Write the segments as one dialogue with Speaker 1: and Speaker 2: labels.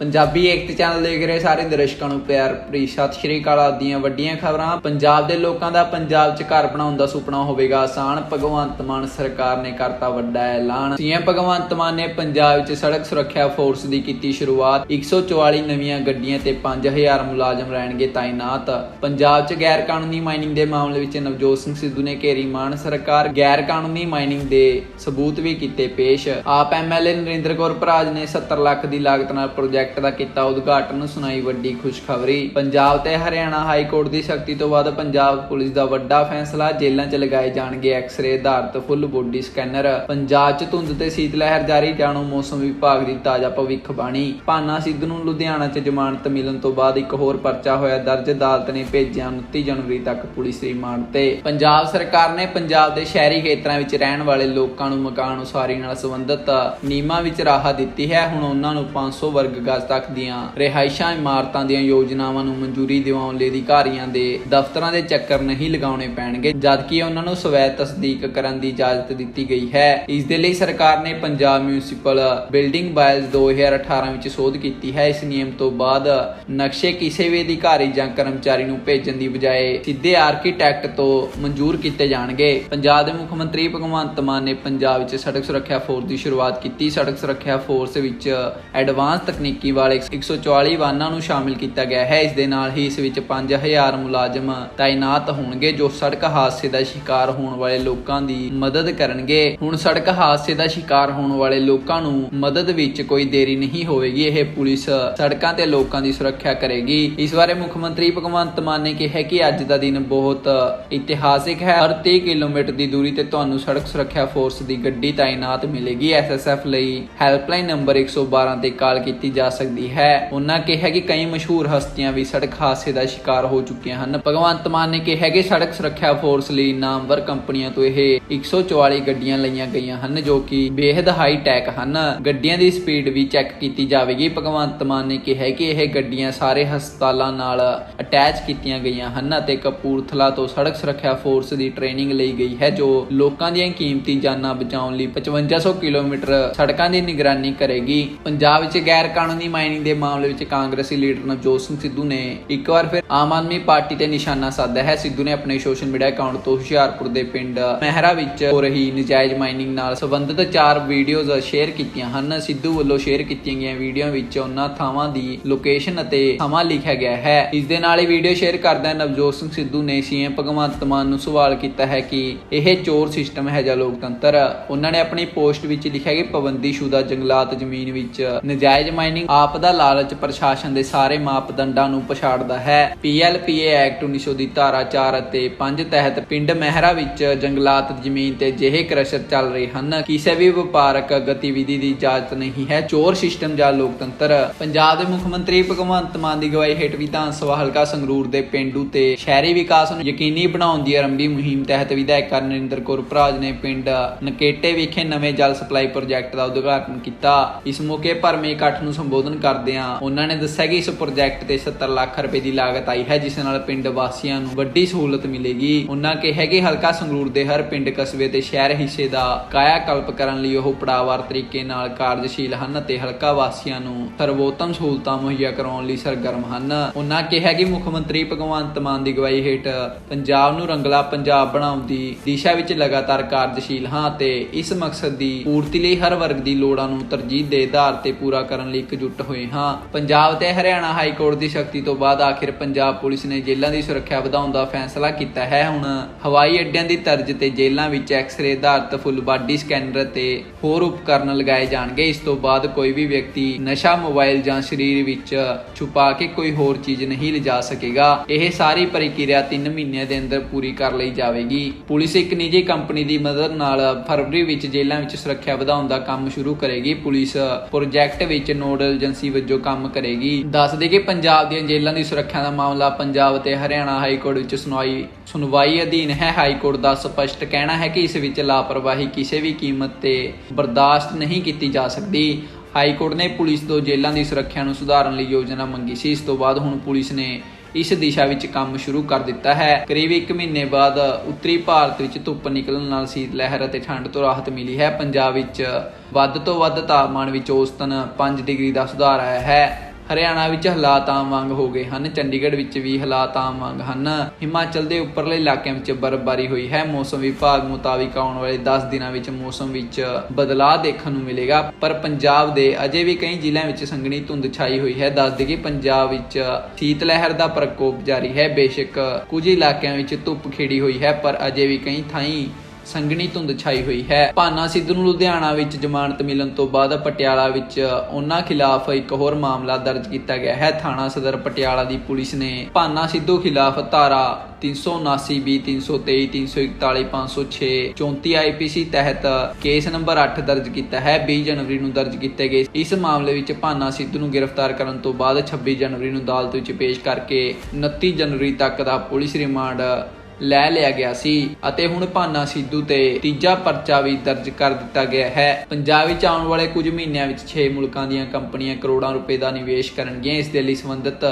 Speaker 1: ਪੰਜਾਬੀ ਏਕਤਾ channel ਦੇਖ ਰਹੇ ਸਾਰੇ ਦਰਸ਼ਕਾਂ ਨੂੰ ਪਿਆਰ ਭਰੀ ਸਤਿ ਸ਼੍ਰੀ ਅਕਾਲ ਆਪ ਵੱਡੀਆਂ ਖਬਰਾਂ। ਪੰਜਾਬ ਦੇ ਲੋਕਾਂ ਦਾ ਪੰਜਾਬ 'ਚ ਘਰ ਬਣਾਉਣ ਦਾ ਸੁਪਨਾ ਹੋਵੇਗਾ। ਆਸਾਨ ਭਗਵੰਤ ਮਾਨ ਸਰਕਾਰ ਨੇ ਕਰਤਾ ਵੱਡਾ ਐਲਾਨ। ਸੀਐਮ ਭਗਵੰਤ ਮਾਨ ਨੇ ਪੰਜਾਬ 'ਚ ਸੜਕ ਸੁਰੱਖਿਆ ਫੋਰਸ ਦੀ ਕੀਤੀ ਸ਼ੁਰੂਆਤ। 144 ਨਵੀਆਂ ਗੱਡੀਆਂ ਤੇ 5000 ਮੁਲਾਜ਼ਮ ਰਹਿਣਗੇ ਤਾਇਨਾਤ। ਪੰਜਾਬ 'ਚ ਗੈਰ ਕਾਨੂੰਨੀ ਮਾਈਨਿੰਗ ਦੇ ਮਾਮਲੇ ਵਿੱਚ ਨਵਜੋਤ ਸਿੰਘ ਸਿੱਧੂ ਨੇ ਘੇਰੀ ਮਾਨ ਸਰਕਾਰ। ਗੈਰ ਕਾਨੂੰਨੀ ਮਾਈਨਿੰਗ ਦੇ ਸਬੂਤ ਵੀ ਕੀਤੇ ਪੇਸ਼। ਆਪ ਐਮਐਲਏ ਨਰਿੰਦਰ ਕੌਰ ਭਰਾਜ ਨੇ 70 ਲੱਖ ਦੀ ਲਾਗਤ ਨਾਲ ਪ੍ਰੋਜੈਕਟ ਦਾ ਕੀਤਾ, ਉਦਘਾਟਨ, ਸੁਣਾਈ ਵੱਡੀ ਖੁਸ਼ਖਬਰੀ। ਪੰਜਾਬ ਤੇ ਹਰਿਆਣਾ ਹਾਈ ਕੋਰਟ ਦੀ ਸ਼ਕਤੀ ਤੋਂ ਬਾਅਦ ਪੰਜਾਬ ਪੁਲਿਸ ਦਾ ਵੱਡਾ ਫੈਸਲਾ, ਜੇਲ੍ਹਾਂ 'ਚ ਲਗਾਏ ਜਾਣਗੇ ਐਕਸ-ਰੇ ਆਧਾਰਿਤ ਫੁੱਲ ਬੋਡੀ ਸਕੈਨਰ। ਪੰਜਾਬ 'ਚ ਧੁੰਦ ਤੇ ਸੀਤ ਲਹਿਰ ਜਾਰੀ, ਜਾਣੋ ਮੌਸਮ ਵਿਭਾਗ ਦੀ ਤਾਜ਼ਾ ਭਵਿੱਖਬਾਣੀ ਭਾਨਾ ਸਿੱਧੂ ਨੂੰ ਲੁਧਿਆਣਾ 'ਚ ਜ਼ਮਾਨਤ ਮਿਲਣ ਤੋਂ ਬਾਅਦ ਇੱਕ ਹੋਰ ਪਰਚਾ ਹੋਇਆ, ਦਰਜ ਅਦਾਲਤ ਨੇ ਭੇਜਿਆ 29 ਜਨਵਰੀ ਤੱਕ ਪੁਲਿਸ ਰਿਮਾਂਡ ਤੇ। ਪੰਜਾਬ ਸਰਕਾਰ ਨੇ ਪੰਜਾਬ ਦੇ ਸ਼ਹਿਰੀ ਖੇਤਰਾਂ ਵਿੱਚ ਰਹਿਣ ਵਾਲੇ ਲੋਕਾਂ ਨੂੰ ਮਕਾਨ ਉਸਾਰੀ ਨਾਲ ਸੰਬੰਧਿਤ ਨਿਯਮਾਂ ਵਿੱਚ ਰਾਹਤ ਦਿੱਤੀ ਹੈ। ਹੁਣ ਉਹਨਾਂ ਨੂੰ 500 ਵਰਗ ਗਜ਼ ਤੱਕ ਦੀਆਂ ਰਿਹਾਇਸ਼ਾਂ ਇਮਾਰਤਾਂ ਦੀਆਂ ਯੋਜਨਾਵਾਂ ਨੂੰ ਮਨਜ਼ੂਰੀ ਦਿਵਾਉਣ ਲਈ ਅਧਿਕਾਰੀਆਂ ਦੇ ਦਫ਼ਤਰਾਂ ਦੇ ਚੱਕਰ ਨਹੀਂ ਲਗਾਉਣੇ ਪੈਣਗੇ, ਜਦਕਿ ਉਹਨਾਂ ਨੂੰ ਸਵੈ ਤਸਦੀਕ ਕਰਨ ਦੀ ਇਜਾਜ਼ਤ ਦਿੱਤੀ ਗਈ ਹੈ। ਇਸ ਦੇ ਲਈ ਸਰਕਾਰ ਨੇ ਪੰਜਾਬ ਮਿਊਨਿਸਪਲ ਬਿਲਡਿੰਗ ਬਾਇਲਸ 2018 ਵਿੱਚ ਸੋਧ ਕੀਤੀ ਹੈ। ਇਸ ਨਿਯਮ ਤੋਂ ਬਾਅਦ ਨਕਸ਼ੇ ਕਿਸੇ ਵੀ ਅਧਿਕਾਰੀ ਜਾਂ ਕਰਮਚਾਰੀ ਨੂੰ ਭੇਜਣ ਦੀ ਬਜਾਏ ਸਿੱਧੇ ਆਰਕੀਟੈਕਟ ਤੋਂ ਮਨਜ਼ੂਰ ਕੀਤੇ ਜਾਣਗੇ। ਪੰਜਾਬ ਦੇ ਮੁੱਖ ਮੰਤਰੀ ਭਗਵੰਤ ਮਾਨ ਨੇ ਪੰਜਾਬ ਵਿੱਚ ਸੜਕ ਸੁਰੱਖਿਆ ਫੋਰਸ ਦੀ ਸ਼ੁਰੂਆਤ ਕੀਤੀ। ਸੜਕ ਸੁਰੱਖਿਆ ਫੋਰਸ ਵਿੱਚ ਐਡਵਾਂਸ ਤਕਨੀਕੀ ਵਾਲੇ 144 ਵਾਹਨਾਂ ਨੂੰ ਸ਼ਾਮਿਲ ਕੀਤਾ ਗਿਆ ਹੈ। ਇਸ ਦੇ ਨਾਲ ਹੀ ਇਸ ਵਿੱਚ 5000 ਮੁਲਾਜ਼ਮ ਤਾਇਨਾਤ ਹੋਣਗੇ, ਜੋ ਸੜਕ ਹਾਦਸੇ ਦਾ ਸ਼ਿਕਾਰ ਹੋਣ ਵਾਲੇ ਲੋਕਾਂ ਦੀ ਮਦਦ ਕਰਨਗੇ। ਹੁਣ ਸੜਕ ਹਾਦਸੇ ਦਾ ਸ਼ਿਕਾਰ ਹੋਣ ਵਾਲੇ ਲੋਕਾਂ ਨੂੰ ਮਦਦ ਵਿੱਚ ਕੋਈ ਦੇਰੀ ਨਹੀਂ ਹੋਵੇਗੀ। ਇਹ ਪੁਲਿਸ ਸੜਕਾਂ ਤੇ ਲੋਕਾਂ ਦੀ ਸੁਰੱਖਿਆ ਕਰੇਗੀ। ਇਸ ਬਾਰੇ ਮੁੱਖ ਮੰਤਰੀ ਭਗਵੰਤ ਮਾਨ ਨੇ ਕਿਹਾ ਕਿ ਅੱਜ ਦਾ ਦਿਨ ਬਹੁਤ ਇਤਿਹਾਸਿਕ ਹੈ। ਹਰ 30 ਕਿਲੋਮੀਟਰ ਦੀ ਦੂਰੀ ਤੇ ਤੁਹਾਨੂੰ ਸੜਕ ਸੁਰੱਖਿਆ ਫੋਰਸ ਦੀ ਗੱਡੀ ਤਾਇਨਾਤ ਮਿਲੇਗੀ। ਐਸਐਸਐਫ ਲਈ ਹੈਲਪਲਾਈਨ ਨੰਬਰ 112 ਤੇ ਕਾਲ ਕੀਤੀ ਜਾ ਸਕਦੀ ਹੈ। ਉਹਨਾਂ ਕਿਹਾ ਕਿ ਕਈ ਮਸ਼ਹੂਰ ਹਸਤੀਆਂ ਵੀ ਸੜਕ ਹਾਦਸੇ ਦਾ ਸ਼ਿਕਾਰ ਹੋ ਚੁੱਕੀਆਂ ਹਨ। ਭਗਵੰਤ ਮਾਨ ਨੇ ਕਿਹਾ ਕਿ ਸੜਕ ਸੁਰੱਖਿਆ ਫੋਰਸ ਲਈ ਨਾਮਵਰ ਕੰਪਨੀਆਂ ਤੋਂ ਇਹ 144 ਗੱਡੀਆਂ ਲਈਆਂ ਗਈਆਂ ਹਨ, ਜੋ ਕਿ ਬੇहद ਹਾਈ ਟੈਕ ਹਨ। ਗੱਡੀਆਂ ਦੀ ਸਪੀਡ ਵੀ ਚੈੱਕ ਕੀਤੀ ਜਾਵੇਗੀ। ਭਗਵੰਤ ਮਾਨ ਨੇ ਕਿਹਾ ਕਿ ਇਹ ਗੱਡੀਆਂ ਸਾਰੇ ਹਸਪਤਾਲਾਂ ਨਾਲ ਅਟੈਚ ਕੀਤੀਆਂ ਗਈਆਂ ਹਨ ਅਤੇ ਕਪੂਰਥਲਾ ਤੋਂ ਸੜਕ ਸੁਰੱਖਿਆ ਫੋਰਸ ਦੀ ਟ੍ਰੇਨਿੰਗ ਲਈ ਗਈ ਹੈ, ਜੋ ਲੋਕਾਂ ਦੀਆਂ ਕੀਮਤੀ ਜਾਨਾਂ ਬਚਾਉਣ ਲਈ 5500 ਕਿਲੋਮੀਟਰ ਸੜਕਾਂ ਦੀ ਨਿਗਰਾਨੀ ਕਰੇਗੀ। ਪੰਜਾਬ ਵਿੱਚ ਗੈਰ ਕਾਨੂੰਨੀ ਮਾਈਨਿੰਗ ਦੇ ਮਾਮਲੇ ਵਿੱਚ ਕਾਂਗਰਸੀ ਲੀਡਰ ਨਵਜੋਤ ਸਿੰਘ ਸਿੱਧੂ ਨੇ ਇੱਕ ਵਾਰ ਫਿਰ ਆਮ ਆਦਮੀ ਪਾਰਟੀ ਤੇ ਨਿਸ਼ਾਨਾ ਸਾਧਿਆ ਹੈ। ਸਿੱਧੂ ਨੇ ਆਪਣੇ ਸੋਸ਼ਲ ਮੀਡੀਆ ਅਕਾਊਂਟ ਤੋਂ ਹੁਸ਼ਿਆਰਪੁਰ ਦੇ ਪਿੰਡ ਮਹਿਰਾ ਵਿੱਚ ਹੋ ਰਹੀ ਨਜਾਇਜ਼ ਮਾਈਨਿੰਗ ਨਾਲ ਸੰਬੰਧਿਤ ਚਾਰ ਵੀਡੀਓਜ਼ ਸ਼ੇਅਰ ਕੀਤੀਆਂ ਹਨ। ਸਿੱਧੂ ਵੱਲੋਂ ਸ਼ੇਅਰ ਕੀਤੀਆਂ ਗਈਆਂ ਵੀਡੀਓ ਵਿੱਚ ਉਹਨਾਂ ਥਾਵਾਂ ਦੀ ਲੋਕੇਸ਼ਨ ਅਤੇ ਸਮਾਂ ਲਿਖਿਆ ਗਿਆ ਹੈ। ਇਸ ਦੇ ਨਾਲ ਹੀ ਵੀਡੀਓ ਸ਼ੇਅਰ ਕਰਦਿਆਂ ਨਵਜੋਤ ਸਿੰਘ ਸਿੱਧੂ ਨੇ ਸੀਐਮ ਭਗਵੰਤ ਮਾਨ ਨੂੰ ਸਵਾਲ ਕੀਤਾ ਹੈ ਕਿ ਇਹ ਚੋਰ ਸਿਸਟਮ ਹੈ ਜਾਂ ਲੋਕਤੰਤਰ? ਉਹਨਾਂ ਨੇ ਆਪਣੀ ਪੋਸਟ ਵਿੱਚ ਲਿਖਿਆ ਕਿ ਪਾਬੰਦੀਸ਼ੁਦਾ ਜੰਗਲਾਤ ਜ਼ਮੀਨ ਵਿੱਚ ਨਜਾਇਜ਼ ਮਾਈਨਿੰਗ ਆਪ ਦਾ ਲਾਲਚ ਪ੍ਰਸ਼ਾਸਨ ਦੇ ਸਾਰੇ ਮਾਪਦੰਡਾਂ ਨੂੰ ਪਛਾੜਦਾ ਹੈ। ਪੀਐਲਪੀਏ ਐਕਟ 1900 ਦੀ ਧਾਰਾ 4 ਅਤੇ 5 ਤਹਿਤ ਪਿੰਡ ਮਹਿਰਾ ਵਿੱਚ ਜੰਗਲਾਤ ਜ਼ਮੀਨ ਤੇ ਜਿਹੇ ਕ੍ਰਸ਼ਰ ਚੱਲ ਰਹੇ ਹਨ। ਕਿਸੇ ਵੀ ਵਪਾਰਕ ਗਤੀਵਿਧੀ ਦੀ ਇਜਾਜ਼ਤ ਨਹੀਂ ਹੈ। ਚੋਰ ਸਿਸਟਮ ਜਾਂ ਲੋਕਤੰਤਰ। ਪੰਜਾਬ ਦੇ ਮੁੱਖ ਮੰਤਰੀ ਭਗਵੰਤ ਮਾਨ ਦੀ ਅਗਵਾਈ ਹੇਠ ਵਿਧਾਨ ਸਭਾ ਹਲਕਾ ਸੰਗਰੂਰ ਦੇ ਪਿੰਡੂ ਤੇ ਸ਼ਹਿਰੀ ਵਿਕਾਸ ਨੂੰ ਯਕੀਨੀ ਬਣਾਉਣ ਦੀ ਆਰੰਭੀ ਮੁਹਿੰਮ ਤਹਿਤ ਵਿਧਾਇਕ ਨਰਿੰਦਰ ਕੌਰ ਭਰਾਜ ਨੇ ਪਿੰਡ ਨਕੇਟੇ ਵਿਖੇ ਨਵੇਂ ਜਲ ਸਪਲਾਈ ਪ੍ਰੋਜੈਕਟ ਦਾ ਉਦਘਾਟਨ ਕੀਤਾ। ਇਸ ਮੌਕੇ ਭਰਮੇ ਇਕੱਠ ਨੂੰ ਸੰਬੋਧਨ ਕਰਦਿਆਂ ਉਹਨਾਂ ਨੇ ਦੱਸਿਆ ਕਿ ਇਸ ਪ੍ਰੋਜੈਕਟ ਤੇ 70 ਲੱਖ ਰੁਪਏ ਦੀ ਲਾਗਤ ਆਈ ਹੈ, ਜਿਸ ਨਾਲ ਪਿੰਡ ਵਾਸੀਆਂ ਨੂੰ ਵੱਡੀ ਸਹੂਲਤ ਮਿਲੇਗੀ। ਉਹਨਾਂ ਕਿਹਾ ਕਿ ਹਲਕਾ ਸੰਗਰੂਰ ਦੇ ਹਰ ਪਿੰਡ ਕਸਬੇ ਤੇ ਸ਼ਹਿਰ ਹਿੱਸੇ ਦਾ ਕਾਇਆ ਕਰਨ ਲਈ ਉਹ ਪੜਾਵਾਰ ਤਰੀਕੇ ਨਾਲ ਕਾਰਜਸ਼ੀਲ ਹਨ ਅਤੇ ਹਲਕਾ ਵਾਸੀਆਂ ਨੂੰ ਸਰਵੋਤਮ ਸਹੂਲਤਾਂ ਮੁਹੱਈਆ ਕਰਾਉਣ ਲਈ ਸਰਗਰਮ ਹਨ। ਉਹਨਾਂ ਕਿਹਾ ਕਿ ਮੁੱਖ ਮੰਤਰੀ ਭਗਵੰਤ ਮਾਨ ਦੀ ਅਗਵਾਈ ਹੇਠ ਪੰਜਾਬ ਨੂੰ ਰੰਗਲਾ ਪੰਜਾਬ ਬਣਾਉਣ ਦੀ ਦਿਸ਼ਾ ਵਿੱਚ ਲਗਾਤਾਰ ਕਾਰਜਸ਼ੀਲ ਹਾਂ ਤੇ ਇਸ ਮਕਸਦ ਦੀ ਪੂਰਤੀ ਲਈ ਹਰ ਵਰਗ ਦੀ ਲੋੜਾਂ ਨੂੰ ਤਰਜੀਹ ਦੇ ਆਧਾਰ ਤੇ ਪੂਰਾ ਕਰਨ ਲਈ ਟੁੱਟ ਹੋਏ ਹਾਂ। ਪੰਜਾਬ ਤੇ ਹਰਿਆਣਾ ਹਾਈ ਕੋਰਟ ਦੀ ਸ਼ਕਤੀ ਤੋਂ ਬਾਅਦ ਆਖਿਰ ਪੰਜਾਬ ਪੁਲਿਸ ਨੇ ਜੇਲ੍ਹਾਂ ਦੀ ਸੁਰੱਖਿਆ ਵਧਾਉਣ ਦਾ ਫੈਸਲਾ ਕੀਤਾ ਹੈ। ਹੁਣ ਹਵਾਈ ਅੱਡਿਆਂ ਦੀ ਤਰਜ਼ ਤੇ ਜੇਲ੍ਹਾਂ ਵਿੱਚ ਐਕਸ-ਰੇ ਆਧਾਰਿਤ ਫੁੱਲ ਬਾਡੀ ਸਕੈਨਰ ਤੇ ਹੋਰ ਉਪਕਰਨ ਲਗਾਏ ਜਾਣਗੇ। ਇਸ ਤੋਂ ਬਾਅਦ ਕੋਈ ਵੀ ਵਿਅਕਤੀ ਨਸ਼ਾ ਮੋਬਾਈਲ ਜਾਂ ਸਰੀਰ ਵਿੱਚ ਛੁਪਾ ਕੇ ਕੋਈ ਹੋਰ ਚੀਜ਼ ਨਹੀਂ ਲਿਜਾ ਸਕੇਗਾ। ਇਹ ਸਾਰੀ ਪ੍ਰਕਿਰਿਆ 3 ਮਹੀਨਿਆਂ ਦੇ ਅੰਦਰ ਪੂਰੀ ਕਰ ਲਈ ਜਾਵੇਗੀ। ਪੁਲਿਸ ਇੱਕ ਨਿੱਜੀ ਕੰਪਨੀ ਦੀ ਮਦਦ ਨਾਲ ਫਰਵਰੀ ਵਿੱਚ ਜੇਲ੍ਹਾਂ ਵਿੱਚ ਸੁਰੱਖਿਆ ਵਧਾਉਣ ਦਾ ਕੰਮ ਸ਼ੁਰੂ ਕਰੇਗੀ। ਪੁਲਿਸ ਪ੍ਰੋਜੈਕਟ ਵਿੱਚ ਨੋਡਲ ਏਜੰਸੀ ਵਜੋਂ ਕੰਮ ਕਰੇਗੀ। ਦੱਸ ਦੇ ਕਿ ਪੰਜਾਬ ਦੀਆਂ ਜੇਲ੍ਹਾਂ ਦੀ ਸੁਰੱਖਿਆ ਦਾ ਮਾਮਲਾ ਪੰਜਾਬ ਤੇ ਹਰਿਆਣਾ ਹਾਈ ਕੋਰਟ ਵਿੱਚ ਸੁਣਵਾਈ ਸੁਣਵਾਈ ਅਧੀਨ ਹੈ। ਹਾਈ ਕੋਰਟ ਦਾ ਸਪਸ਼ਟ ਕਹਿਣਾ ਹੈ ਕਿ ਇਸ ਵਿੱਚ ਲਾਪਰਵਾਹੀ ਕਿਸੇ ਵੀ ਕੀਮਤ ਤੇ ਬਰਦਾਸ਼ਤ ਨਹੀਂ ਕੀਤੀ ਜਾ ਸਕਦੀ। ਹਾਈ ਕੋਰਟ ਨੇ ਪੁਲਿਸ ਤੋਂ ਜੇਲ੍ਹਾਂ ਦੀ ਸੁਰੱਖਿਆ ਨੂੰ ਸੁਧਾਰਨ ਲਈ ਯੋਜਨਾ ਮੰਗੀ ਸੀ। ਇਸ ਤੋਂ ਬਾਅਦ ਹੁਣ ਪੁਲਿਸ ਨੇ ਇਸ ਦਿਸ਼ਾ ਵਿੱਚ ਕੰਮ ਸ਼ੁਰੂ ਕਰ ਦਿੱਤਾ ਹੈ। ਕਰੀਬ 1 ਮਹੀਨੇ ਬਾਅਦ ਉੱਤਰੀ ਭਾਰਤ ਵਿੱਚ ਧੁੱਪ ਨਿਕਲਣ ਨਾਲ ਸੀਤ ਲਹਿਰ ਅਤੇ ਠੰਡ ਤੋਂ ਰਾਹਤ ਮਿਲੀ ਹੈ। ਪੰਜਾਬ ਵਿੱਚ ਵੱਧ ਤੋਂ ਵੱਧ ਤਾਪਮਾਨ ਵਿੱਚ ਔਸਤਨ 5 ਡਿਗਰੀ ਦਾ ਸੁਧਾਰ ਆਇਆ ਹੈ। ਹਰਿਆਣਾ ਵਿੱਚ ਹਾਲਾਤ ਆਮ ਵਾਂਗ ਹੋ ਗਏ ਹਨ, ਚੰਡੀਗੜ੍ਹ ਵਿੱਚ ਵੀ ਹਾਲਾਤ ਆਮ ਵਾਂਗ ਹਨ। ਹਿਮਾਚਲ ਦੇ ਉੱਪਰਲੇ ਇਲਾਕਿਆਂ ਵਿੱਚ ਬਰਫ਼ਬਾਰੀ ਹੋਈ ਹੈ। ਮੌਸਮ ਵਿਭਾਗ ਮੁਤਾਬਿਕ ਆਉਣ ਵਾਲੇ 10 ਦਿਨਾਂ ਵਿੱਚ ਮੌਸਮ ਵਿੱਚ ਬਦਲਾਅ ਦੇਖਣ ਨੂੰ ਮਿਲੇਗਾ, ਪਰ ਪੰਜਾਬ ਦੇ ਅਜੇ ਵੀ ਕਈ ਜ਼ਿਲ੍ਹਿਆਂ ਵਿੱਚ ਸੰਘਣੀ ਧੁੰਦ ਛਾਈ ਹੋਈ ਹੈ। ਦੱਸ ਦਈਏ, ਪੰਜਾਬ ਵਿੱਚ ਸ਼ੀਤ ਲਹਿਰ ਦਾ ਪ੍ਰਕੋਪ ਜਾਰੀ ਹੈ। ਬੇਸ਼ੱਕ ਕੁਝ ਇਲਾਕਿਆਂ ਵਿੱਚ ਧੁੱਪ ਖਿੜੀ ਹੋਈ ਹੈ, ਪਰ ਅਜੇ ਵੀ ਕਈ ਥਾਈਂ ਸੰਘਣੀ ਧੁੰਦ ਛਾਈ ਹੋਈ ਹੈ। ਭਾਨਾ ਸਿੱਧੂ ਨੂੰ ਲੁਧਿਆਣਾ ਵਿੱਚ ਜ਼ਮਾਨਤ ਮਿਲਣ ਤੋਂ ਬਾਅਦ ਪਟਿਆਲਾ ਵਿੱਚ ਉਹਨਾਂ ਖਿਲਾਫ ਇੱਕ ਹੋਰ ਮਾਮਲਾ ਦਰਜ ਕੀਤਾ ਗਿਆ ਹੈ। ਥਾਣਾ ਸਦਰ ਪਟਿਆਲਾ ਦੀ ਪੁਲਿਸ ਨੇ ਭਾਨਾ ਸਿੱਧੂ ਖਿਲਾਫ ਧਾਰਾ 379 ਬੀ 323 341 506 34 ਆਈਪੀਸੀ ਤਹਿਤ ਕੇਸ ਨੰਬਰ 8 ਦਰਜ ਕੀਤਾ ਹੈ। 20 ਜਨਵਰੀ ਨੂੰ ਦਰਜ ਕੀਤੇ ਗਏ। ਇਸ ਮਾਮਲੇ ਵਿੱਚ ਭਾਨਾ ਸਿੱਧੂ ਨੂੰ ਗ੍ਰਿਫਤਾਰ ਕਰਨ ਤੋਂ ਬਾਅਦ 26 ਜਨਵਰੀ ਨੂੰ ਅਦਾਲਤ ਵਿੱਚ ਪੇਸ਼ ਕਰਕੇ 29 ਜਨਵਰੀ ਤੱਕ ਦਾ ਪੁਲਿਸ ਰਿਮਾਂਡ ਲੈ ਲਿਆ ਗਿਆ ਸੀ ਅਤੇ ਹੁਣ ਭਾਨਾ ਸਿੱਧੂ ਤੇ ਤੀਜਾ ਪਰਚਾ ਵੀ ਦਰਜ ਕਰ ਦਿੱਤਾ ਗਿਆ ਹੈ। ਪੰਜਾਬ ਵਿੱਚ ਆਉਣ ਵਾਲੇ ਕੁਝ ਮਹੀਨਿਆਂ ਵਿੱਚ 6 ਮੁਲਕਾਂ ਦੀਆਂ ਕੰਪਨੀਆਂ ਕਰੋੜਾਂ ਰੁਪਏ ਦਾ ਨਿਵੇਸ਼ ਕਰਨਗੀਆਂ। ਇਸ ਦੇ ਲਈ ਸੰਬੰਧਿਤ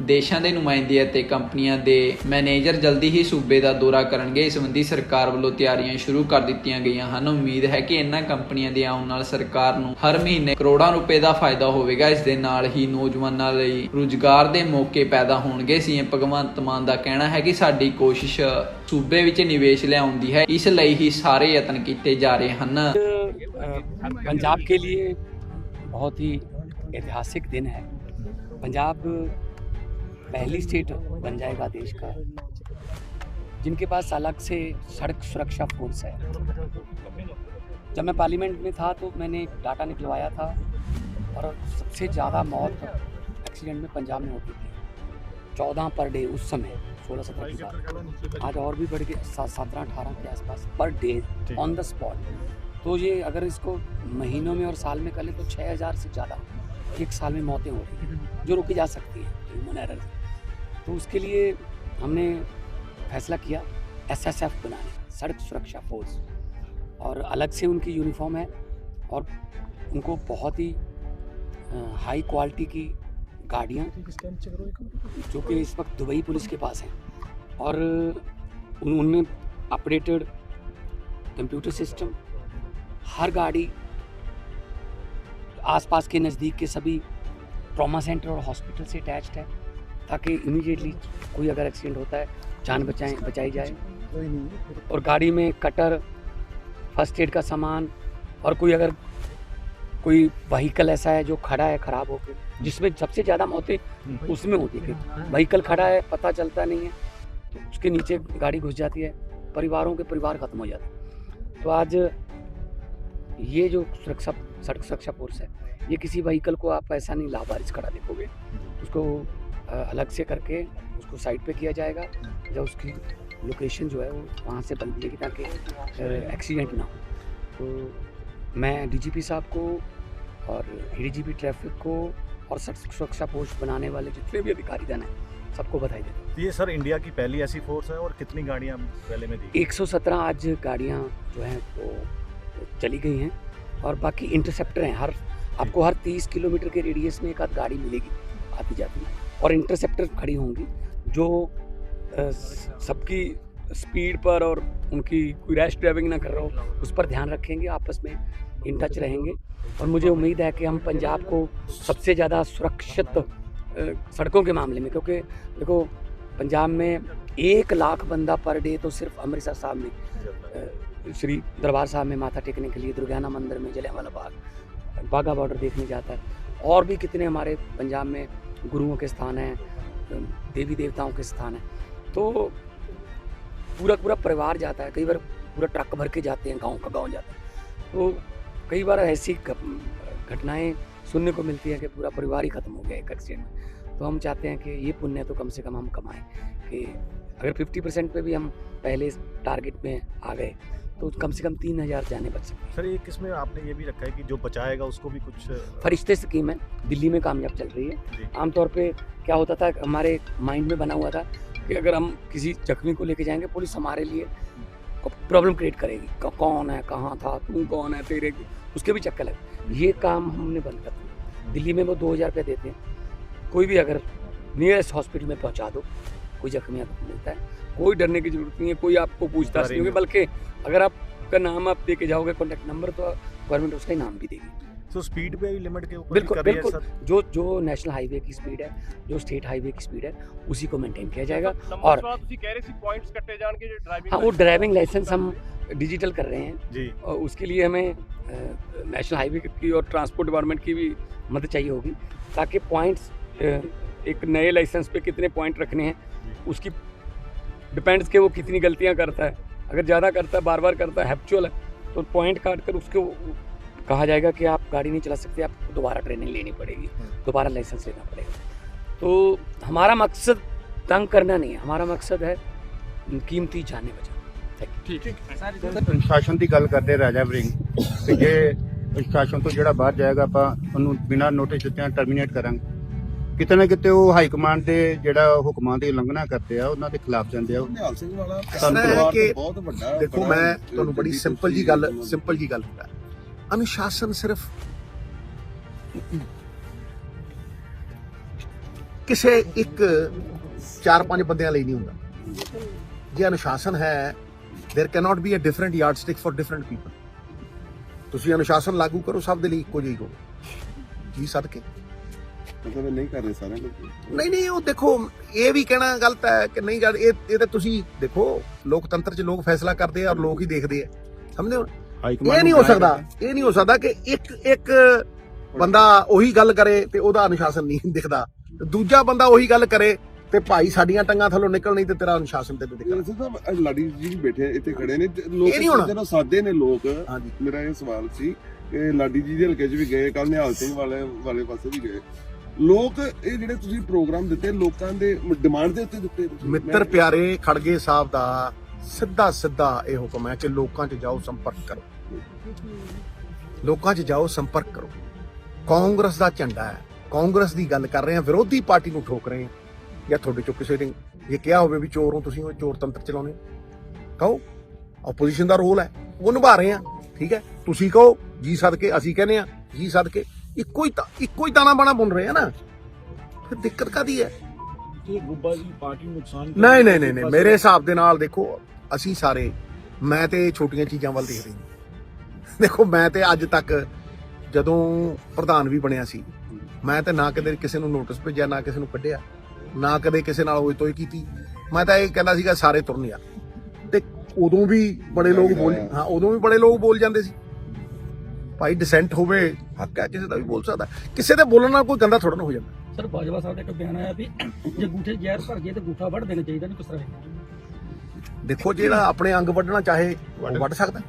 Speaker 1: ਦੇਸ਼ਾਂ ਦੇ ਨੁਮਾਇੰਦੇ ਅਤੇ ਕੰਪਨੀਆਂ ਦੇ ਮੈਨੇਜਰ ਜਲਦੀ ਹੀ ਸੂਬੇ ਦਾ ਦੌਰਾ ਕਰਨਗੇ ਇਸ ਸੰਬੰਧੀ ਸਰਕਾਰ ਵੱਲੋਂ ਤਿਆਰੀਆਂ ਸ਼ੁਰੂ ਕਰ ਦਿੱਤੀਆਂ ਗਈਆਂ ਹਨ ਉਮੀਦ ਹੈ ਕਿ ਇਹਨਾਂ ਕੰਪਨੀਆਂ ਦੇ ਆਉਣ ਨਾਲ ਸਰਕਾਰ ਨੂੰ ਹਰ ਮਹੀਨੇ ਕਰੋੜਾਂ ਰੁਪਏ ਦਾ ਫਾਇਦਾ ਹੋਵੇਗਾ ਇਸ ਦੇ ਨਾਲ ਹੀ ਨੌਜਵਾਨਾਂ ਲਈ ਰੁਜ਼ਗਾਰ ਦੇ ਮੌਕੇ ਪੈਦਾ ਹੋਣਗੇ ਸੀਐਮ ਭਗਵੰਤ ਮਾਨ ਦਾ ਕਹਿਣਾ ਹੈ ਕਿ ਸਾਡੀ ਕੋਸ਼ਿਸ਼ ਸੂਬੇ ਵਿੱਚ ਨਿਵੇਸ਼ ਲਿਆਉਣ ਦੀ ਹੈ ਇਸ ਲਈ ਹੀ ਸਾਰੇ ਯਤਨ ਕੀਤੇ ਜਾ ਰਹੇ ਹਨ
Speaker 2: अ, पंजाब के लिए बहुत ही ऐतिहासिक दिन है पंजाब पहली स्टेट बन जाएगा देश का जिनके पास अलग से सड़क सुरक्षा फोर्स है। जब मैं पार्लियामेंट में था तो मैंने डाटा निकलवाया था और सबसे ज़्यादा मौत एक्सीडेंट में पंजाब में होती थी। चौदह पर डे उस समय सोलह सत्रह की बात। आज और भी बढ़ के सत्रह अठारह के आसपास per day on the spot तो ये अगर इसको महीनों में और साल में कर ले तो छः हज़ार से ज़्यादा एक साल में मौतें हो रही हैं जो रोकी जा सकती हैं ह्यूमन एरर तो उसके लिए हमने फैसला किया एसएसएफ बनाने, सड़क सुरक्षा फोर्स और अलग से उनकी यूनिफॉर्म है और उनको बहुत ही हाई क्वालिटी की गाड़ियाँ, जो कि इस वक्त दुबई पुलिस के पास हैं। और उनमें अपडेटेड कंप्यूटर सिस्टम हर गाड़ी आसपास के नज़दीक के सभी ट्रॉमा सेंटर और हॉस्पिटल से अटैच्ड है। ताकि इमीडिएटली कोई अगर एक्सीडेंट होता है जान बचाएँ बचाई जाए। और गाड़ी में कटर फ़र्स्ट एड का सामान और कोई अगर कोई वहीकल ऐसा है जो खड़ा है ख़राब होकर जिसमें सबसे ज़्यादा मौतें उसमें होती है। वहीकल खड़ा है पता चलता नहीं है तो उसके नीचे गाड़ी घुस जाती है परिवारों के परिवार खत्म हो जाते हैं। तो आज ये जो सुरक्षा सड़क सुरक्षा फोर्स है ये किसी वहीकल को आप ऐसा नहीं लावारिस खड़ा देखोगे। उसको अ, अलग से करके उसको साइड पे किया जाएगा जब उसकी लोकेशन जो है वो वहाँ से बन जाएगी ताकि एक्सीडेंट ना हो। तो मैं डीजीपी साहब को और एडीजीपी ट्रैफ़िक को और सुरक्षा पोस्ट बनाने वाले जितने भी अधिकारी दन हैं सबको बधाई देता हूँ।
Speaker 3: तो ये सर इंडिया की पहली ऐसी फोर्स है और कितनी गाड़ियाँ पहले में दी?
Speaker 2: 117 आज गाड़ियाँ जो हैं वो चली गई हैं और बाकी इंटरसेप्टर हैं। हर आपको हर 30 किलोमीटर के रेडियस में एक आध गाड़ी मिलेगी आती जाती और इंटरसेप्टर खड़ी होंगी, जो सबकी स्पीड पर और उनकी कोई रैश ड्राइविंग ना कर रहा हो, उस पर ध्यान रखेंगे, आपस में इन टच रहेंगे। और मुझे उम्मीद है कि हम पंजाब को सबसे ज़्यादा सुरक्षित सड़कों के मामले में, क्योंकि देखो, पंजाब में एक लाख बंदा पर डे तो सिर्फ़ अमृतसर साहब में श्री दरबार साहब में माथा टेकने के लिए, दुर्गाना मंदिर में, जलियांवाला बाग बाघा बॉर्डर देखने जाता है। और भी कितने हमारे पंजाब में गुरुओं के स्थान हैं, देवी देवताओं के स्थान हैं। तो पूरा पूरा परिवार जाता है, कई बार पूरा ट्रक भर के जाते हैं, गाँव का गाँव जाता है। तो कई बार ऐसी घटनाएँ सुनने को मिलती है कि पूरा परिवार ही खत्म हो गया एक एक्सीडेंट में। तो हम चाहते हैं कि ये पुण्य तो कम से कम हम कमाएँ, कि अगर 50 परसेंट पर भी हम पहले टारगेट में आ गए तो कम से कम तीन हज़ार जाने बच सकते
Speaker 3: सर ये किसमें आपने ये भी रखा है कि जो बचाएगा उसको भी कुछ
Speaker 2: फरिश्ते स्कीम है दिल्ली में कामयाब चल रही है। आमतौर पे क्या होता था हमारे माइंड में बना हुआ था कि अगर हम किसी जख्मी को लेके जाएँगे पुलिस हमारे लिए प्रॉब्लम क्रिएट करेगी। कौन है कहाँ था तू कौन है तेरे उसके भी चक्कर लगे ये काम हमने बंद कर दिया। दिल्ली में वो दो हज़ार रुपये देते हैं। कोई भी अगर नियरेस्ट हॉस्पिटल में पहुँचा दो कोई जख्मी आपको मिलता है। कोई डरने की ज़रूरत नहीं है कोई आपको पूछताछ नहीं होगी बल्कि अगर आपका नाम आप दे के जाओगे कॉन्टैक्ट नंबर तो गवर्नमेंट उसका ही नाम भी देगी।
Speaker 3: तो स्पीड पे भी लिमिट के ऊपर
Speaker 2: बिल्कुल बिल्कुल। जो जो नेशनल हाईवे की स्पीड है जो स्टेट हाईवे की स्पीड है उसी को मेंटेन किया जाएगा। और हाँ वो ड्राइविंग लाइसेंस हम डिजिटल कर रहे हैं।
Speaker 3: जी।
Speaker 2: और उसके लिए हमें नेशनल हाईवे की और ट्रांसपोर्ट डिपार्टमेंट की भी मदद चाहिए होगी ताकि पॉइंट्स एक नए लाइसेंस पे कितने पॉइंट रखने हैं उसकी डिपेंड्स के वो कितनी गलतियां करता है अगर ज़्यादा करता है बार बार करता है हैप्चुअल है तो पॉइंट काट कर उसको कहा जाएगा कि आप गाड़ी नहीं चला सकते आपको दोबारा ट्रेनिंग लेनी पड़ेगी दोबारा लाइसेंस लेना पड़ेगा तो हमारा मकसद तंग करना नहीं है हमारा मकसद है कीमती जाने बचाना
Speaker 4: ਪ੍ਰਸ਼ਾਸਨ ਦੀ ਗੱਲ ਕਰਦੇ ਰਾਜਾ ਵਰਿੰਗ ਕਿ ਜੇ ਪ੍ਰਸ਼ਾਸਨ ਤੋਂ ਜਿਹੜਾ ਬਾਹਰ ਜਾਏਗਾ ਆਪਾਂ ਉਹਨੂੰ ਬਿਨਾਂ ਨੋਟਿਸ ਦਿੱਤਿਆਂ ਟਰਮੀਨੇਟ ਕਰਾਂਗੇ ਕਿਤੇ ਨਾ ਕਿਤੇ ਉਹ ਹਾਈ ਕਮਾਂਡ ਦੇ ਜਿਹੜਾ ਹੁਕਮਾਂ ਦੀ ਉਲੰਘਣਾ ਕਰਦੇ ਆ ਉਹਨਾਂ ਦੇ ਖਿਲਾਫ ਜਾਂਦੇ ਆ।
Speaker 5: ਦੇਖੋ ਮੈਂ ਤੁਹਾਨੂੰ ਬੜੀ ਸਿੰਪਲ ਜੀ ਗੱਲ ਸਿੰਪਲ ਜੀ ਗੱਲ ਹੁੰਦਾ ਅਨੁਸ਼ਾਸਨ ਸਿਰਫ ਕਿਸੇ ਇੱਕ ਚਾਰ ਪੰਜ ਬੰਦਿਆਂ ਲਈ ਨਹੀਂ ਹੁੰਦਾ। ਜੇ ਅਨੁਸ਼ਾਸਨ ਹੈ there can not be a different yardstick for different people ਤੁਸੀਂ ਅਨੁਸ਼ਾਸਨ ਲਾਗੂ ਕਰੋ ਸਭ ਦੇ ਲਈ ਇੱਕੋ ਜਿਹੀ ਹੋਵੇ ਜੀ ਸਦਕੇ।
Speaker 6: ਮਤਲਬ ਇਹ ਨਹੀਂ ਕਰ ਰਹੇ ਸਾਰੇ ਲੋਕ
Speaker 5: ਨਹੀਂ ਨਹੀਂ ਉਹ ਦੇਖੋ ਇਹ ਵੀ ਕਹਿਣਾ ਗਲਤ ਹੈ ਕਿ ਨਹੀਂ ਜਦ ਇਹ ਇਹ ਤਾਂ ਤੁਸੀਂ ਦੇਖੋ ਲੋਕਤੰਤਰ 'ਚ ਲੋਕ ਫੈਸਲਾ ਕਰਦੇ ਆ ਔਰ ਲੋਕ ਹੀ ਦੇਖਦੇ ਆ। ਸਮਝਦੇ ਹੋ? ਇਹ ਨਹੀਂ ਹੋ ਸਕਦਾ ਇਹ ਨਹੀਂ ਹੋ ਸਕਦਾ ਕਿ ਇੱਕ ਇੱਕ ਬੰਦਾ ਉਹੀ ਗੱਲ ਕਰੇ ਤੇ ਉਹਦਾ ਅਨੁਸ਼ਾਸਨ ਨਹੀਂ ਦਿਖਦਾ। ਤੇ ਦੂਜਾ ਬੰਦਾ ਉਹੀ ਗੱਲ ਕਰੇ ਤੇ ਭਾਈ ਸਾਡੀਆਂ ਟੰਗਾਂ ਥੱਲੋਂ ਨਿਕਲ ਨਹੀਂ ਤੇ ਤੇਰਾ ਅਨੁਸ਼ਾਸਨ ਤੈਨੂੰ ਦਿਖਦਾ
Speaker 6: ਸਾਹਿਬ ਅੱਜ ਲਾਡੀ ਜੀ ਵੀ ਬੈਠੇ ਇੱਥੇ ਖੜੇ ਨੇ। ਤੇ ਲੋਕ
Speaker 5: ਇਹ ਨਹੀਂ ਹੋਣਾ।
Speaker 6: ਜਦੋਂ ਸਾਦੇ ਨੇ ਲੋਕ।
Speaker 5: ਹਾਂਜੀ।
Speaker 6: ਮੇਰਾ ਇਹ ਸਵਾਲ ਸੀ ਕਿ ਲਾਡੀ ਜੀ ਦੇ ਹਲਕੇ 'ਚ ਵੀ ਗਏ ਕੱਲ ਨਿਹਾਲ ਸਿੰਘ ਵਾਲੇ ਵਾਲੇ ਪਾਸੇ ਵੀ ਗਏ। ਲੋਕ ਇਹ ਜਿਹੜੇ ਤੁਸੀਂ ਪ੍ਰੋਗਰਾਮ ਦਿੱਤੇ ਲੋਕਾਂ ਦੇ ਡਿਮਾਂਡ ਦੇ ਉੱਤੇ ਦਿੱਤੇ ਤੁਸੀਂ।
Speaker 5: ਮਿੱਤਰ
Speaker 6: ਮੈਂ-
Speaker 5: ਪਿਆਰੇ ਖੜਗੇ ਸਾਹਿਬ ਦਾ ਸਿੱਧਾ ਸਿੱਧਾ ਇਹ ਹੁਕਮ ਹੈ ਕਿ ਲੋਕਾਂ 'ਚ ਜਾਓ ਸੰਪਰਕ ਕਰੋ। ਲੋਕਾਂ 'ਚ ਜਾਓ ਸੰਪਰਕ ਕਰੋ। ਕਾਂਗਰਸ ਦਾ ਝੰਡਾ ਹੈ। ਕਾਂਗਰਸ ਦੀ ਗੱਲ ਕਰ ਰਹੇ ਹਾਂ ਵਿਰੋਧੀ ਪਾਰਟੀ ਨੂੰ ਠੋਕ ਰਹੇ ਹਾਂ। ਜਾਂ ਤੁਹਾਡੇ ਚੋਂ ਕਿਸੇ ਨੇ ਇਹ ਕਿਹਾ ਹੋਵੇ ਵੀ ਚੋਰ ਹੋ ਤੁਸੀਂ ਉਹ ਚੋਰ ਤੰਤਰ ਚਲਾਉਣੇ ਹੋ। ਕਹੋ ਆਪੋਜੀਸ਼ਨ ਦਾ ਰੋਲ ਹੈ। ਉਹ ਨਿਭਾ ਰਹੇ ਆ ਠੀਕ ਹੈ? ਤੁਸੀਂ ਕਹੋ ਜੀ ਸਦਕੇ ਅਸੀਂ ਕਹਿੰਦੇ ਆ ਜੀ ਸਦਕੇ। ਇੱਕੋ ਹੀ ਤਾਂ ਇੱਕੋ ਹੀ ਤਾਣਾ ਬਾਣਾ ਬੁਣ ਰਹੇ ਆ ਨਾ। ਫਿਰ ਦਿੱਕਤ ਕਾਦੀ ਹੈ?
Speaker 3: ਇਹ ਗੁੱਬਾ ਜੀ ਪਾਰਟੀ ਨੁਕਸਾਨ
Speaker 5: ਨਹੀਂ ਨਹੀਂ ਨਹੀਂ ਨਹੀਂ ਮੇਰੇ ਹਿਸਾਬ ਦੇ ਨਾਲ ਦੇਖੋ ਅਸੀਂ ਸਾਰੇ ਮੈਂ ਤੇ ਛੋਟੀਆਂ ਚੀਜ਼ਾਂ ਵੱਲ ਦੇਖ ਰਹੀ ਦੇਖੋ ਮੈਂ ਤੇ ਅੱਜ ਤੱਕ ਜਦੋਂ ਪ੍ਰਧਾਨ ਵੀ ਬਣਿਆ ਸੀ ਮੈਂ ਤੇ ਨਾ ਕਦੇ ਕਿਸੇ ਨੂੰ ਨੋਟਿਸ ਭੇਜਿਆ ਨਾ ਕਿਸੇ ਨੂੰ ਕੱਢਿਆ ਨਾ ਕਦੇ ਕਿਸੇ ਨਾਲ ਹੋਈ ਤੋਈ ਕੀਤੀ। ਮੈਂ ਤਾਂ ਇਹ ਕਹਿੰਦਾ ਸੀਗਾ ਸਾਰੇ ਤੁਰਨ ਯਾਰ। ਤੇ ਉਦੋਂ ਵੀ ਬੜੇ ਲੋਕ ਬੋਲ ਹਾਂ ਉਦੋਂ ਵੀ ਬੜੇ ਲੋਕ ਬੋਲ ਜਾਂਦੇ ਸੀ। ਭਾਈ ਡਿਸੈਂਟ ਹੋਵੇ ਹੱਕ ਹੈ ਕਿਸੇ ਦਾ ਵੀ ਬੋਲ ਸਕਦਾ। ਕਿਸੇ ਦੇ ਬੋਲਣ ਨਾਲ ਕੋਈ ਗੰਦਾ ਥੋੜਾ ਨਾ ਹੋ ਜਾਂਦਾ।
Speaker 7: ਸਰ ਬਾਜਵਾ ਸਾਹਿਬ ਦਾ ਇੱਕ ਬਿਆਨ ਆਇਆ ਵੀ ਜੇ ਗੂਠੇ ਜ਼ਹਿਰ ਭਰ ਜੇ ਤੇ ਗੂਠਾ ਵੱਢ ਦੇਣਾ ਚਾਹੀਦਾ ਨਹੀਂ ਕਿਸ ਤਰ੍ਹਾਂ?
Speaker 5: ਦੇਖੋ ਜਿਹੜਾ ਆਪਣੇ ਅੰਗ ਵੱਢਣਾ ਚਾਹੇ ਉਹ ਵੱਢ ਸਕਦਾ।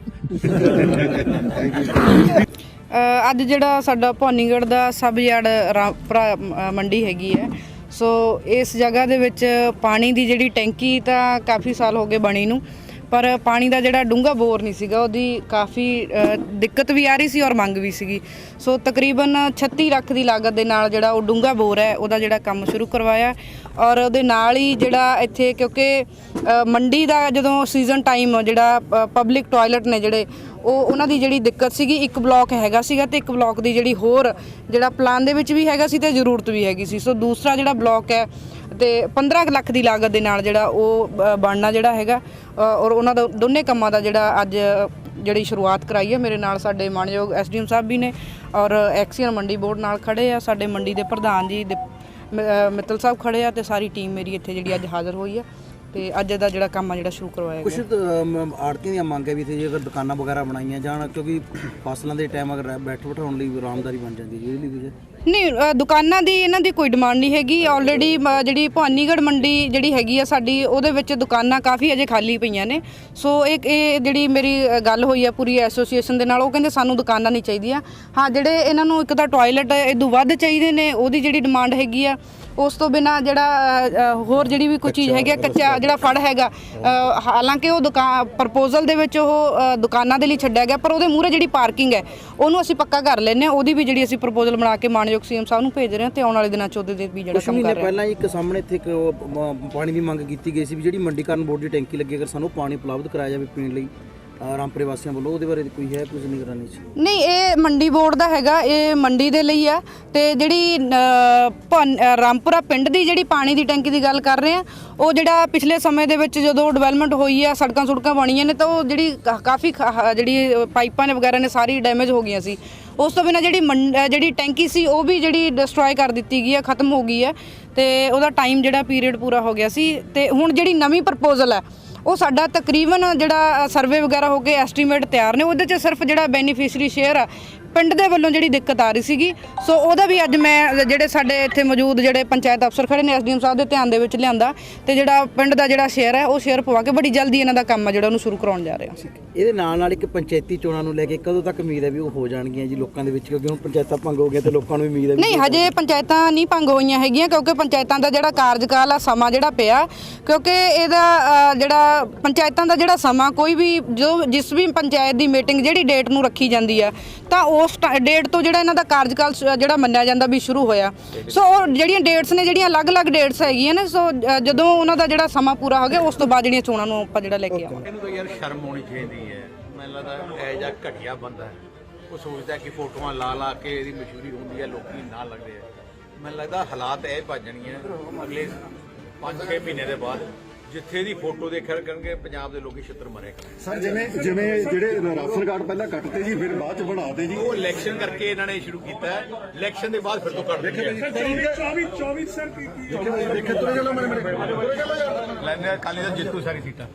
Speaker 8: ਅ, ਅੱਜ ਜਿਹੜਾ ਸਾਡਾ ਭਵਾਨੀਗੜ੍ਹ ਦਾ ਸਬ ਯਾਰਡ ਮੰਡੀ ਹੈਗੀ ਹੈ ਸੋ ਇਸ ਜਗ੍ਹਾ ਦੇ ਵਿੱਚ ਪਾਣੀ ਦੀ ਜਿਹੜੀ ਟੈਂਕੀ ਤਾਂ ਕਾਫੀ ਸਾਲ ਹੋ ਗਏ ਬਣੀ ਨੂੰ। ਪਰ ਪਾਣੀ ਦਾ ਜਿਹੜਾ ਡੂੰਘਾ ਬੋਰ ਨਹੀਂ ਸੀਗਾ, ਉਹਦੀ ਕਾਫੀ ਦਿੱਕਤ ਵੀ ਆ ਰਹੀ ਸੀ ਔਰ ਮੰਗ ਵੀ ਸੀਗੀ। ਸੋ ਤਕਰੀਬਨ 36 ਲੱਖ ਦੀ ਲਾਗਤ ਦੇ ਨਾਲ ਜਿਹੜਾ ਉਹ ਡੂੰਘਾ ਬੋਰ ਹੈ, ਉਹਦਾ ਜਿਹੜਾ ਕੰਮ ਸ਼ੁਰੂ ਕਰਵਾਇਆ। ਔਰ ਉਹਦੇ ਨਾਲ ਹੀ ਜਿਹੜਾ ਇੱਥੇ ਕਿਉਂਕਿ ਮੰਡੀ ਦਾ ਜਦੋਂ ਸੀਜ਼ਨ ਟਾਈਮ ਜਿਹੜਾ ਪਬਲਿਕ ਟਾਇਲਟ ਨੇ ਜਿਹੜੇ, ਉਹ ਉਹਨਾਂ ਦੀ ਜਿਹੜੀ ਦਿੱਕਤ ਸੀਗੀ, ਇੱਕ ਬਲਾਕ ਹੈਗਾ ਸੀਗਾ ਤੇ ਇੱਕ ਬਲਾਕ ਦੀ ਜਿਹੜੀ ਹੋਰ, ਜਿਹੜਾ ਪਲਾਨ ਦੇ ਵਿੱਚ ਵੀ ਹੈਗਾ ਸੀ ਤੇ ਜ਼ਰੂਰਤ ਵੀ ਹੈਗੀ ਸੀ। ਸੋ ਦੂਸਰਾ ਜਿਹੜਾ ਬਲਾਕ ਹੈ ਤੇ 15 ਕੁ ਲੱਖ ਦੀ ਲਾਗਤ ਦੇ ਨਾਲ ਜਿਹੜਾ ਉਹ ਬਣਨਾ ਜਿਹੜਾ ਹੈਗਾ ਔਰ ਉਹਨਾਂ ਦਾ ਦੋਨੇ ਕੰਮਾਂ ਦਾ ਜਿਹੜਾ ਅੱਜ ਜਿਹੜੀ ਸ਼ੁਰੂਆਤ ਕਰਾਈ ਹੈ ਮੇਰੇ ਨਾਲ ਸਾਡੇ ਮਾਨਯੋਗ ਐਸਡੀਐਮ ਸਾਹਿਬ ਵੀ ਨੇ ਔਰ ਐਕਸੀਅਨ ਮੰਡੀ ਬੋਰਡ ਨਾਲ ਖੜੇ ਆ ਸਾਡੇ ਮੰਡੀ ਦੇ ਪ੍ਰਧਾਨ ਜੀ ਮਿੱਤਲ ਸਾਹਿਬ ਖੜੇ ਆ ਤੇ ਸਾਰੀ ਟੀਮ ਮੇਰੀ ਇੱਥੇ ਜਿਹੜੀ ਅੱਜ ਹਾਜ਼ਰ ਹੋਈ ਹੈ ਤੇ ਅੱਜ ਦਾ ਜਿਹੜਾ ਕੰਮ ਆ ਜਿਹੜਾ ਸ਼ੁਰੂ ਕਰਵਾਇਆ
Speaker 9: ਕੁਝ
Speaker 8: ਗਿਆ।
Speaker 9: ਆੜਤੀਆਂ ਦੀਆਂ ਮੰਗ ਵੀ ਇੱਥੇ ਜੇਕਰ ਦੁਕਾਨਾਂ ਵਗੈਰਾ ਬਣਾਈਆਂ ਜਾਣ ਕਿਉਂਕਿ ਫਸਲਾਂ ਦੇ ਟਾਈਮ ਅਗਰ ਬੈਠ ਬਿਠਾਉਣ ਲਈ ਆਰਾਮਦਾਰੀ ਬਣ ਜਾਂਦੀ ਹੈ ਜਿਹਦੇ ਲਈ ਵੀ
Speaker 8: ਨਹੀਂ ਅ, ਦੁਕਾਨਾਂ ਦੀ ਇਹਨਾਂ ਦੀ ਕੋਈ ਡਿਮਾਂਡ ਨਹੀਂ ਹੈਗੀ। ਆਲਰੇਡੀ ਜਿਹੜੀ ਭਵਾਨੀਗੜ੍ਹ ਮੰਡੀ ਜਿਹੜੀ ਹੈਗੀ ਆ ਸਾਡੀ ਉਹਦੇ ਵਿੱਚ ਦੁਕਾਨਾਂ ਕਾਫੀ ਅਜੇ ਖਾਲੀ ਪਈਆਂ ਨੇ। ਸੋ ਇਹ ਇਹ ਜਿਹੜੀ ਮੇਰੀ ਅ, ਗੱਲ ਹੋਈ ਆ ਪੂਰੀ ਐਸੋਸੀਏਸ਼ਨ ਦੇ ਨਾਲ ਉਹ ਕਹਿੰਦੇ ਸਾਨੂੰ ਦੁਕਾਨਾਂ ਨਹੀਂ ਚਾਹੀਦੀਆਂ। ਹਾਂ ਜਿਹੜੇ ਇਹਨਾਂ ਨੂੰ ਇੱਕ ਤਾਂ ਟਾਇਲਟ ਤੋਂ ਵੱਧ ਚਾਹੀਦੇ ਨੇ ਉਹਦੀ ਜਿਹੜੀ ਡਿਮਾਂਡ ਹੈਗੀ ਆ ਉਸ ਤੋਂ ਬਿਨਾ ਜਿਹੜਾ ਅ, ਹੋਰ ਜਿਹੜੀ ਵੀ ਕੋਈ ਚੀਜ਼ ਹੈਗੀ ਆ ਕੱਚਾ ਜਿਹੜਾ ਫੜ ਹੈਗਾ ਅ, ਹਾਲਾਂਕਿ ਉਹ ਦੁਕਾਨ ਪ੍ਰਪੋਜ਼ਲ ਦੇ ਵਿੱਚ ਉਹ ਅ, ਦੁਕਾਨਾਂ ਦੇ ਲਈ ਛੱਡਿਆ ਗਿਆ ਪਰ ਉਹਦੇ ਮੂਹਰੇ ਜਿਹੜੀ ਪਾਰਕਿੰਗ ਹੈ ਉਹਨੂੰ ਅਸੀਂ ਪੱਕਾ ਕਰ ਲੈਨੇ ਆ ਉਹਦੀ ਵੀ ਜਿਹੜੀ ਅਸੀਂ ਪ੍ਰਪੋਜ਼ਲ ਬਣਾ ਕੇ ਮਾਨਯੋਗ ਸੀਐਮ ਸਾਹਿਬ ਨੂੰ ਭੇਜ ਰਹੇ ਹਾਂ ਤੇ ਆਉਣ ਵਾਲੇ ਦਿਨਾਂ ਚ ਉਹਦੇ ਤੇ ਵੀ ਜਿਹੜਾ
Speaker 9: ਕੁਝ
Speaker 8: ਕੰਮ
Speaker 9: ਮਹੀਨੇ
Speaker 8: ਕਰ ਰਹੇ ਹਾਂ।
Speaker 9: ਪਹਿਲਾਂ ਇੱਕ ਸਾਹਮਣੇ ਇੱਥੇ ਇੱਕ ਉਹ ਮ- ਪਾਣੀ ਦੀ ਮੰਗ ਕੀਤੀ ਗਈ ਸੀ ਵੀ ਜਿਹੜੀ ਮੰਡੀਕਰਨ ਬੋਰਡ ਦੀ ਟੈਂਕੀ ਲੱਗੀ ਅਗਰ ਸਾਨੂੰ ਪਾਣੀ ਉਪਲਬਧ ਕਰਾਇਆ ਜਾਵੇ ਪੀਣ ਲਈ। ਰਾਮਪੁਰੇ ਵਾਸੀਆਂ ਵੱਲੋਂ ਉਹਦੇ ਬਾਰੇ ਕੋਈ ਹੈ ਕੁਝ ਨਿਗਰਾਨੀ ਚ?
Speaker 8: ਨਹੀਂ ਇਹ ਮੰਡੀ ਬੋਰਡ ਦਾ ਹੈਗਾ ਇਹ ਮੰਡੀ ਦੇ ਲਈ ਆ। ਤੇ ਜਿਹੜੀ ਅ, ਭਨ- ਅ, ਰਾਮਪੁਰਾ ਪਿੰਡ ਦੀ ਜਿਹੜੀ ਪਾਣੀ ਦੀ ਟੈਂਕੀ ਦੀ ਗੱਲ ਕਰ ਰਹੇ ਆ ਉਹ ਜਿਹੜਾ ਪਿਛਲੇ ਸਮੇਂ ਦੇ ਵਿੱਚ ਜਦੋਂ ਡਿਵੈਲਪਮੈਂਟ ਹੋਈ ਆ ਸੜਕਾਂ ਸੁੜਕਾਂ ਬਣੀਆਂ ਨੇ ਤਾਂ ਉਹ ਜਿਹੜੀ ਕਾ- ਕਾਫੀ ਖ- ਹ- ਜਿਹੜੀ ਪਾਈਪਾਂ ਨੇ ਵਗੈਰਾ ਨੇ ਸਾਰੀ ਡੈਮੇਜ ਹੋ ਗਈਆਂ ਸੀ। ਉਸ ਤੋਂ ਬਿਨਾਂ ਜਿਹੜੀ ਮੰਡ- ਅ, ਜਿਹੜੀ ਟੈਂਕੀ ਸੀ ਉਹ ਵੀ ਜਿਹੜੀ ਡਿਸਟਰੋਏ ਕਰ ਦਿੱਤੀ ਗਈ ਆ ਖਤਮ ਹੋ ਗਈ ਹੈ ਤੇ ਉਹਦਾ ਟਾਈਮ ਜਿਹੜਾ ਪੀਰੀਅਡ ਪੂਰਾ ਹੋ ਗਿਆ ਸੀ। ਤੇ ਹੁਣ ਜਿਹੜੀ ਨਵੀਂ ਪ੍ਰਪੋਜ਼ਲ ਹੈ ਉਹ ਸਾਡਾ ਤਕਰੀਬਨ ਜਿਹੜਾ ਸਰਵੇ ਵਗੈਰਾ ਹੋ ਕੇ ਐਸਟੀਮੇਟ ਤਿਆਰ ਨੇ, ਉਹਦੇ 'ਚ ਸਿਰਫ ਜਿਹੜਾ ਬੈਨੀਫੀਸ਼ਰੀ ਸ਼ੇਅਰ ਆ ਪਿੰਡ ਦੇ ਵੱਲੋਂ ਜਿਹੜੀ ਦਿੱਕਤ ਆ ਰਹੀ ਸੀਗੀ ਸੋ ਉਹਦਾ ਵੀ ਅੱਜ ਮੈਂ ਜਿਹੜੇ ਸਾਡੇ ਇੱਥੇ ਮੌਜੂਦ ਜਿਹੜੇ ਪੰਚਾਇਤ ਅਫਸਰ ਖੜੇ ਨੇ ਐਸਡੀਐਮ ਸਾਹਿਬ ਦੇ ਧਿਆਨ ਦੇ ਵਿੱਚ ਲਿਆਂਦਾ ਤੇ ਜਿਹੜਾ ਪਿੰਡ ਦਾ ਜਿਹੜਾ ਸ਼ੇਅਰ ਹੈ ਉਹ ਸ਼ੇਅਰ ਪਵਾ ਕੇ ਬੜੀ ਜਲਦੀ ਇਹਨਾਂ ਦਾ ਕੰਮ ਆ ਜਿਹੜਾ ਉਹਨੂੰ ਸ਼ੁਰੂ ਕਰਾਉਣ ਜਾ ਰਹੇ। ਹਾਂ।
Speaker 9: ਇਹਦੇ ਨਾਲ ਨਾਲ ਇੱਕ ਪੰਚਾਇਤੀ ਚੋਣਾਂ ਨੂੰ ਲੈ ਕੇ ਕਦੋਂ ਤੱਕ ਉਮੀਦ ਹੈ ਵੀ ਉਹ ਹੋ ਜਾਣਗੀਆਂ ਜੀ ਲੋਕਾਂ ਦੇ ਵਿੱਚ? ਕਿਉਂਕਿ ਹੁਣ ਪੰਚਾਇਤਾਂ ਭੰਗ ਹੋ ਗਈਆਂ ਤੇ ਲੋਕਾਂ ਨੂੰ ਵੀ ਉਮੀਦ ਹੈ
Speaker 8: ਨਹੀਂ ਹਜੇ ਪੰਚਾਇਤਾਂ ਨਹੀਂ ਭੰਗ ਹੋਈਆਂ ਹੈਗੀਆਂ ਕਿਉਂਕਿ ਪੰਚਾਇਤਾਂ ਦਾ ਜਿਹੜਾ ਕਾਰਜਕਾਲ ਆ ਸਮਾਂ ਜਿਹੜਾ ਪਿਆ ਕਿਉਂਕਿ ਇਹਦਾ ਜਿਹੜਾ ਪੰਚਾਇਤਾਂ ਦਾ ਜਿਹੜਾ ਸਮਾਂ ਕੋਈ ਵੀ ਜੋ ਜਿਸ ਵੀ ਪੰਚਾਇਤ ਦੀ ਮੀਟਿੰਗ ਜਿਹੜੀ ਡੇਟ ਨੂੰ ਰੱਖੀ ਜਾਂਦੀ ਆ ਤਾਂ ਉਸ ਡੇਟ ਤੋਂ ਜਿਹੜਾ ਇਹਨਾਂ ਦਾ ਕਾਰਜਕਾਲ ਸ਼- ਜਿਹੜਾ ਮੰਨਿਆ ਜਾਂਦਾ ਵੀ ਸ਼ੁਰੂ ਹੋਇਆ। ਸੋ ਉਹ ਜਿਹੜੀਆਂ ਡੇਟਸ ਨੇ ਜਿਹੜੀਆਂ ਅਲੱਗ-ਅਲੱਗ ਡੇਟਸ ਹੈਗੀਆਂ ਨੇ ਸੋ ਅ, ਜਦੋਂ ਉਹਨਾਂ ਦਾ ਜਿਹੜਾ ਸਮਾਂ ਪੂਰਾ ਹੋ ਗਿਆ ਉਸ ਤੋਂ ਬਾਅਦ ਜਿਹੜੀਆਂ ਚੋਣਾਂ ਨੂੰ ਆਪਾਂ ਜਿਹੜਾ ਲੈ ਕੇ ਆਵਾਂਗੇ।
Speaker 10: ਇਹਨੂੰ ਤਾਂ ਯਾਰ ਸ਼ਰਮ ਆਉਣੀ ਚਾਹੀਦੀ ਹੈ। ਮੈਨੂੰ ਲੱਗਦਾ ਇਹ ਜਿਹਾ ਘਟੀਆ ਬੰਦਾ ਹੈ। ਉਹ ਸੋਚਦਾ ਕਿ ਫੋਟੋਆਂ ਲਾ ਲਾ ਕੇ ਇਹਦੀ ਮਸ਼ਹੂਰੀ ਹੁੰਦੀ ਹੈ ਲੋਕੀ ਨਾਲ ਲੱਗਦੇ ਆ। ਮੈਨੂੰ ਲੱਗਦਾ ਹਾਲਾਤ ਇਹ ਭੱਜਣੀਆਂ ਅਗਲੇ 5-6 ਮਹੀਨੇ ਦੇ ਬਾਅਦ। ਜਿੱਥੇ ਦੀ ਫੋਟੋ ਦੇਖਿਆ ਕਰਨਗੇ ਪੰਜਾਬ ਦੇ ਲੋਕੀ ਛਿੱਤਰ ਮਰੇ ਕਰਨਗੇ।
Speaker 3: ਸਰ ਜਿਵੇਂ ਜਿਵੇਂ ਜਿਹੜੇ ਰਾਸ਼ਨ ਕਾਰਡ ਪਹਿਲਾਂ ਕੱਟਦੇ ਜੀ ਫਿਰ ਬਾਅਦ ਚ ਬਣਾਤੇ ਜੀ
Speaker 10: ਉਹ ਇਲੈਕਸ਼ਨ ਕਰਕੇ ਇਹਨਾਂ ਨੇ ਸ਼ੁਰੂ ਕੀਤਾ ਹੈ। ਇਲੈਕਸ਼ਨ ਦੇ ਬਾਅਦ ਫਿਰ ਤੋਂ ਕਰ ਦਿੰਦੇ ਆ।
Speaker 3: 24 24 ਸਰ ਕੀ ਕੀ ਦੇਖੇ ਦੇਖੇ ਤੁਰੇ ਚਲੋ ਮੇਰੇ ਮੇਰੇ
Speaker 10: ਲੈਣੇ ਕਾਲੀ ਦਾ ਜਿੱਤੂ ਸਾਰੀ ਸੀਟਾਂ।